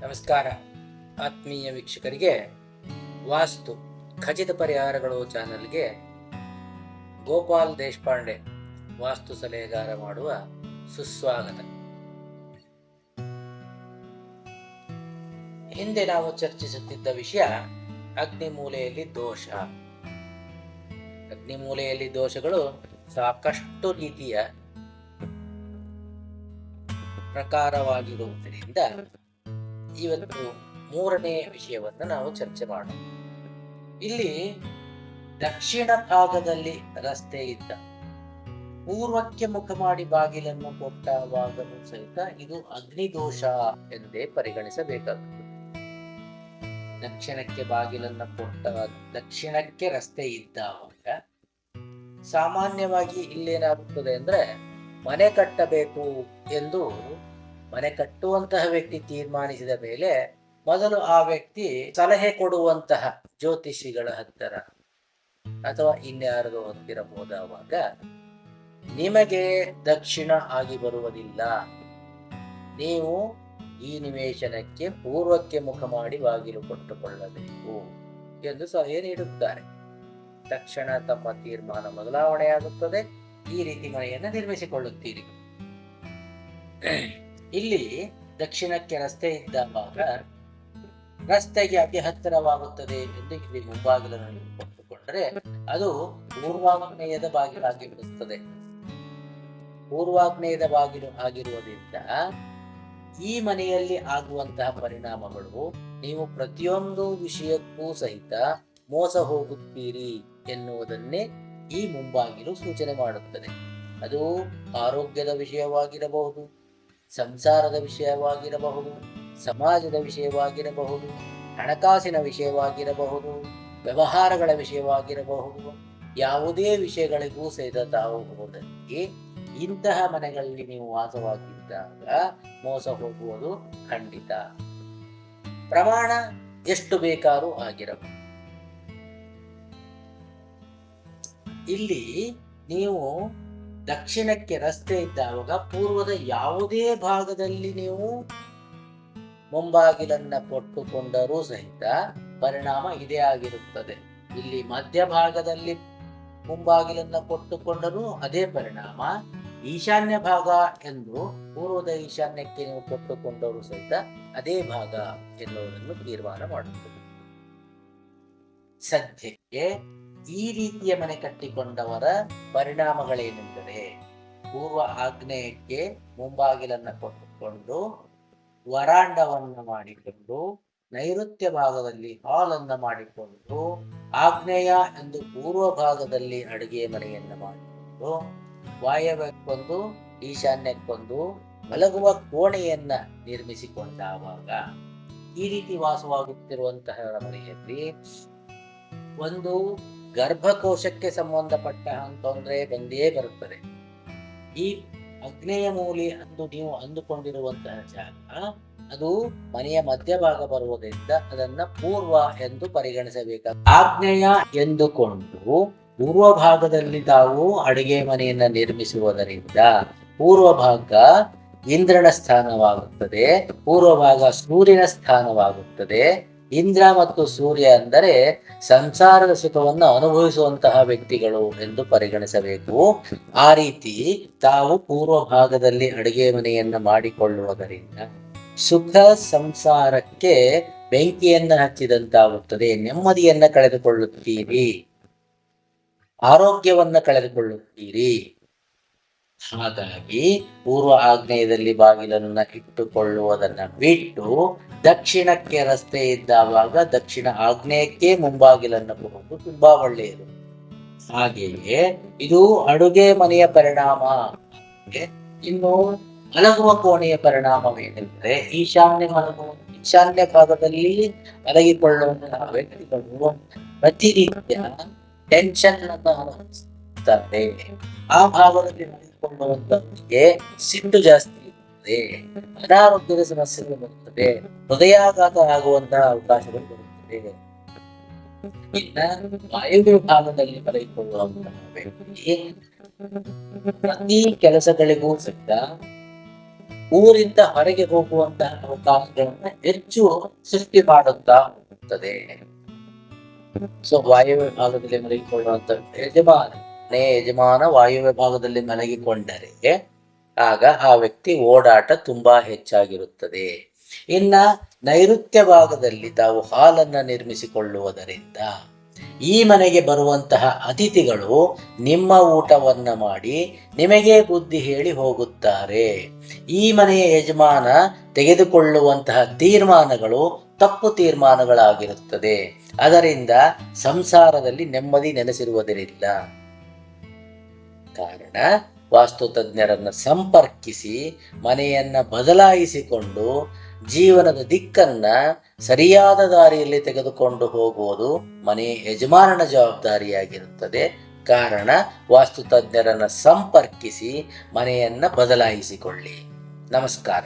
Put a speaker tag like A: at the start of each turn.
A: ನಮಸ್ಕಾರ. ಆತ್ಮೀಯ ವೀಕ್ಷಕರಿಗೆ ವಾಸ್ತು ಖಚಿತ ಪರಿಹಾರಗಳು ಚಾನೆಲ್ಗೆ ಗೋಪಾಲ್ ದೇಶಪಾಂಡೆ ವಾಸ್ತು ಸಲಹೆಗಾರ ಮಾಡುವ ಸುಸ್ವಾಗತ. ಹಿಂದೆ ನಾವು ಚರ್ಚಿಸುತ್ತಿದ್ದ ವಿಷಯ ಅಗ್ನಿಮೂಲೆಯಲ್ಲಿ ದೋಷ. ಅಗ್ನಿಮೂಲೆಯಲ್ಲಿ ದೋಷಗಳು ಸಾಕಷ್ಟು ರೀತಿಯ ಪ್ರಕಾರವಾಗಿರುವುದರಿಂದ ಇವತ್ತು ಮೂರನೇ ವಿಷಯವನ್ನು ನಾವು ಚರ್ಚೆ ಮಾಡೋಣ. ಇಲ್ಲಿ ದಕ್ಷಿಣ ಭಾಗದಲ್ಲಿ ರಸ್ತೆ ಇದ್ದ, ಪೂರ್ವಕ್ಕೆ ಮುಖ ಮಾಡಿ ಬಾಗಿಲನ್ನು ಕೊಟ್ಟವಾಗಲೂ ಸಹಿತ ಇದು ಅಗ್ನಿದೋಷ ಎಂದೇ ಪರಿಗಣಿಸಬೇಕಾಗುತ್ತದೆ. ದಕ್ಷಿಣಕ್ಕೆ ಬಾಗಿಲನ್ನ ಕೊಟ್ಟ, ದಕ್ಷಿಣಕ್ಕೆ ರಸ್ತೆ ಇದ್ದಾವಾಗ ಸಾಮಾನ್ಯವಾಗಿ ಇಲ್ಲೇನಾಗುತ್ತದೆ ಅಂದ್ರೆ ಮನೆ ಕಟ್ಟಬೇಕು ಎಂದು ಮನೆ ಕಟ್ಟುವಂತಹ ವ್ಯಕ್ತಿ ತೀರ್ಮಾನಿಸಿದ ಮೇಲೆ ಮೊದಲು ಆ ವ್ಯಕ್ತಿ ಸಲಹೆ ಕೊಡುವಂತಹ ಜ್ಯೋತಿಷಿಗಳ ಹತ್ತಿರ ಅಥವಾ ಇನ್ಯಾರದೋ ಹತ್ತಿರ ಹೋದವಾಗ ನಿಮಗೆ ದಕ್ಷಿಣ ಆಗಿ ಬರುವುದಿಲ್ಲ. ನೀವು ಈ ನಿವೇಶನಕ್ಕೆ ಪೂರ್ವಕ್ಕೆ ಮುಖ ಮಾಡಿ ಬಾಗಿಲು ಕೊಟ್ಟುಕೊಳ್ಳಬೇಕು ಎಂದು ಸಲಹೆ ನೀಡುತ್ತಾರೆ. ತಕ್ಷಣ ತಮ್ಮ ತೀರ್ಮಾನ ಬದಲಾವಣೆಯಾಗುತ್ತದೆ. ಈ ರೀತಿ ಮನೆಯನ್ನು ನಿರ್ಮಿಸಿಕೊಳ್ಳುತ್ತೀರಿ. ಇಲ್ಲಿ ದಕ್ಷಿಣಕ್ಕೆ ರಸ್ತೆ ಇದ್ದಾಗ ರಸ್ತೆಗೆ ಅತಿ ಹತ್ತಿರವಾಗುತ್ತದೆ ಎಂದು ಇಲ್ಲಿ ಮುಂಬಾಗಿಲನ್ನು ಕೊಟ್ಟುಕೊಂಡರೆ ಅದು ಪೂರ್ವಾಗ್ನೇಯದ ಬಾಗಿಲಾಗಿ ಬಿಡುತ್ತದೆ. ಪೂರ್ವಾಗ್ನೇಯದ ಬಾಗಿಲು ಆಗಿರುವುದರಿಂದ ಈ ಮನೆಯಲ್ಲಿ ಆಗುವಂತಹ ಪರಿಣಾಮಗಳು ನೀವು ಪ್ರತಿಯೊಂದು ವಿಷಯಕ್ಕೂ ಸಹಿತ ಮೋಸ ಹೋಗುತ್ತೀರಿ ಎನ್ನುವುದನ್ನೇ ಈ ಮುಂಬಾಗಿಲು ಸೂಚನೆ ಮಾಡುತ್ತದೆ. ಅದು ಆರೋಗ್ಯದ ವಿಷಯವಾಗಿರಬಹುದು. ಸಂಸಾರದ ವಿಷಯವಾಗಿರಬಹುದು, ಸಮಾಜದ ವಿಷಯವಾಗಿರಬಹುದು, ಹಣಕಾಸಿನ ವಿಷಯವಾಗಿರಬಹುದು, ವ್ಯವಹಾರಗಳ ವಿಷಯವಾಗಿರಬಹುದು, ಯಾವುದೇ ವಿಷಯಗಳಿಗೂ ಸಹಿತ ತಾವು ಇಂತಹ ಮನೆಗಳಲ್ಲಿ ನೀವು ವಾಸವಾಗಿದ್ದಾಗ ಮೋಸ ಹೋಗುವುದು ಖಂಡಿತ. ಪ್ರಮಾಣ ಎಷ್ಟು ಬೇಕಾದ್ರೂ ಆಗಿರಬಹುದು. ಇಲ್ಲಿ ನೀವು ದಕ್ಷಿಣಕ್ಕೆ ರಸ್ತೆ ಇದ್ದಾಗ ಪೂರ್ವದ ಯಾವುದೇ ಭಾಗದಲ್ಲಿ ನೀವು ಮುಂಬಾಗಿಲನ್ನ ಕೊಟ್ಟುಕೊಂಡರೂ ಸಹಿತ ಪರಿಣಾಮ ಇದೇ ಆಗಿರುತ್ತದೆ. ಇಲ್ಲಿ ಮಧ್ಯಭಾಗದಲ್ಲಿ ಮುಂಬಾಗಿಲನ್ನ ಕೊಟ್ಟುಕೊಂಡರೂ ಅದೇ ಪರಿಣಾಮ. ಈಶಾನ್ಯ ಭಾಗ ಎಂದು ಪೂರ್ವದ ಈಶಾನ್ಯಕ್ಕೆ ನೀವು ಕೊಟ್ಟುಕೊಂಡರೂ ಸಹಿತ ಅದೇ ಭಾಗ ಎನ್ನುವುದನ್ನು ತೀರ್ಮಾನ ಮಾಡುತ್ತದೆ. ಸದ್ಯಕ್ಕೆ ಈ ರೀತಿಯ ಮನೆ ಕಟ್ಟಿಕೊಂಡವರ ಪರಿಣಾಮಗಳೇನೆಂದರೆ ಪೂರ್ವ ಆಗ್ನೇಯಕ್ಕೆ ಮುಂಬಾಗಿಲನ್ನು ಕೊಟ್ಟುಕೊಂಡು ವರಾಂಡವನ್ನು ಮಾಡಿಕೊಂಡು ನೈಋತ್ಯ ಭಾಗದಲ್ಲಿ ಹಾಲ್ ಅನ್ನ ಮಾಡಿಕೊಂಡು ಆಗ್ನೇಯ ಎಂದು ಪೂರ್ವ ಭಾಗದಲ್ಲಿ ಅಡುಗೆ ಮನೆಯನ್ನು ಮಾಡಿಕೊಂಡು ವಾಯವ್ಯಕ್ಕೊಂದು ಈಶಾನ್ಯಕ್ಕೊಂದು, ಮಲಗುವ ಕೋಣೆಯನ್ನ ನಿರ್ಮಿಸಿಕೊಂಡಾಗ ಈ ರೀತಿ ವಾಸವಾಗುತ್ತಿರುವಂತಹ ಮನೆಯಲ್ಲಿ ಒಂದು ಗರ್ಭಕೋಶಕ್ಕೆ ಸಂಬಂಧಪಟ್ಟ ತೊಂದರೆ ಬಂದೇ ಬರುತ್ತದೆ. ಈ ಅಗ್ನೇಯ ಮೂಲಿ ಅಂದು ನೀವು ಅಂದುಕೊಂಡಿರುವಂತಹ ಜಾಗ, ಅದು ಮನೆಯ ಮಧ್ಯಭಾಗ ಬರುವುದರಿಂದ ಅದನ್ನ ಪೂರ್ವ ಎಂದು ಪರಿಗಣಿಸಬೇಕು. ಆಗ್ನೇಯ ಎಂದುಕೊಂಡು ಪೂರ್ವ ಭಾಗದಲ್ಲಿ ತಾವು ಅಡುಗೆ ಮನೆಯನ್ನ ನಿರ್ಮಿಸುವುದರಿಂದ ಪೂರ್ವ ಭಾಗ ಇಂದ್ರನ ಸ್ಥಾನವಾಗುತ್ತದೆ, ಪೂರ್ವ ಭಾಗ ಸೂರ್ಯನ ಸ್ಥಾನವಾಗುತ್ತದೆ. ಇಂದ್ರ ಮತ್ತು ಸೂರ್ಯ ಅಂದರೆ ಸಂಸಾರದ ಸುಖವನ್ನು ಅನುಭವಿಸುವಂತಹ ವ್ಯಕ್ತಿಗಳು ಎಂದು ಪರಿಗಣಿಸಬೇಕು. ಆ ರೀತಿ ತಾವು ಪೂರ್ವ ಭಾಗದಲ್ಲಿ ಅಡುಗೆ ಮನೆಯನ್ನ ಮಾಡಿಕೊಳ್ಳುವುದರಿಂದ ಸುಖ ಸಂಸಾರಕ್ಕೆ ಬೆಂಕಿಯನ್ನ ಹಚ್ಚಿದಂತಾಗುತ್ತದೆ. ನೆಮ್ಮದಿಯನ್ನ ಕಳೆದುಕೊಳ್ಳುತ್ತೀರಿ. ಆರೋಗ್ಯವನ್ನ ಕಳೆದುಕೊಳ್ಳುತ್ತೀರಿ. ಹಾಗಾಗಿ ಪೂರ್ವ ಆಗ್ನೇಯದಲ್ಲಿ ಬಾಗಿಲನ್ನು ಇಟ್ಟುಕೊಳ್ಳುವುದನ್ನ ಬಿಟ್ಟು ದಕ್ಷಿಣಕ್ಕೆ ರಸ್ತೆ ಇದ್ದಾವಾಗ ದಕ್ಷಿಣ ಆಗ್ನೇಯಕ್ಕೆ ಮುಂಬಾಗಿಲನ್ನು ಕೊಡುವುದು ತುಂಬಾ ಒಳ್ಳೆಯದು. ಹಾಗೆಯೇ ಇದು ಅಡುಗೆ ಮನೆಯ ಪರಿಣಾಮ. ಇನ್ನು ಮಲಗುವ ಕೋಣೆಯ ಪರಿಣಾಮವೇನೆಂದರೆ ಈಶಾನ್ಯ ಮಲಗುವ ಈಶಾನ್ಯ ಭಾಗದಲ್ಲಿ ಮಲಗಿಕೊಳ್ಳುವಂತಹ ವ್ಯಕ್ತಿಗಳು ಪ್ರತಿನಿತ್ಯ ಟೆನ್ಷನ್ ಅನ್ನು ಅನುಭವಿಸುತ್ತಾರೆ. ಆ ಭಾಗದಲ್ಲಿ ಮಲಗಿಕೊಳ್ಳುವಂತವರಿಗೆ ಸಿಟ್ಟು ಜಾಸ್ತಿ ಇರುತ್ತದೆ. ಅನಾರೋಗ್ಯದ ಸಮಸ್ಯೆಗಳು ಬರುತ್ತದೆ ಹೃದಯಾಘಾತ ಆಗುವಂತಹ ಅವಕಾಶಗಳು ಬರುತ್ತದೆ ಇನ್ನ ವಾಯುವಿಭಾಗದಲ್ಲಿ ಮಲಗಿಕೊಳ್ಳುವಂತಹ ವ್ಯಕ್ತಿ ಪ್ರತಿ ಕೆಲಸಗಳಿಗೂ ಸಹಿತ ಊರಿಂದ ಹೊರಗೆ ಹೋಗುವಂತಹ ಅವಕಾಶಗಳನ್ನ ಹೆಚ್ಚು ಸೃಷ್ಟಿ ಮಾಡುತ್ತಾ ಹೋಗುತ್ತದೆ. ಸೊ ವಾಯು ವಿಭಾಗದಲ್ಲಿ ಮಲಗಿಕೊಳ್ಳುವಂತ ಯಜಮಾನೇ ಯಜಮಾನ ವಾಯು ವಿಭಾಗದಲ್ಲಿ ಮಲಗಿಕೊಂಡರೆ, ಆಗ ಆ ವ್ಯಕ್ತಿ ಓಡಾಟ ತುಂಬಾ ಹೆಚ್ಚಾಗಿರುತ್ತದೆ. ಇನ್ನ ನೈಋತ್ಯ ಭಾಗದಲ್ಲಿ ತಾವು ಹಾಲನ್ನು ನಿರ್ಮಿಸಿಕೊಳ್ಳುವುದರಿಂದ ಈ ಮನೆಗೆ ಬರುವಂತಹ ಅತಿಥಿಗಳು ನಿಮ್ಮ ಊಟವನ್ನ ಮಾಡಿ ನಿಮಗೆ ಬುದ್ಧಿ ಹೇಳಿ ಹೋಗುತ್ತಾರೆ. ಈ ಮನೆಯ ಯಜಮಾನ ತೆಗೆದುಕೊಳ್ಳುವಂತಹ ತೀರ್ಮಾನಗಳು ತಪ್ಪು ತೀರ್ಮಾನಗಳಾಗಿರುತ್ತದೆ. ಅದರಿಂದ ಸಂಸಾರದಲ್ಲಿ ನೆಮ್ಮದಿ ನೆಲೆಸಿರುವುದರಿಲ್ಲ ಕಾರಣ ವಾಸ್ತು ತಜ್ಞರನ್ನ ಸಂಪರ್ಕಿಸಿ ಮನೆಯನ್ನ ಬದಲಾಯಿಸಿಕೊಂಡು ಜೀವನದ ದಿಕ್ಕನ್ನ ಸರಿಯಾದ ದಾರಿಯಲ್ಲಿ ತೆಗೆದುಕೊಂಡು ಹೋಗುವುದು ಮನೆ ಯಜಮಾನನ ಜವಾಬ್ದಾರಿಯಾಗಿರುತ್ತದೆ. ಕಾರಣ ವಾಸ್ತು ತಜ್ಞರನ್ನ ಸಂಪರ್ಕಿಸಿ ಮನೆಯನ್ನ ಬದಲಾಯಿಸಿಕೊಳ್ಳಿ. ನಮಸ್ಕಾರ.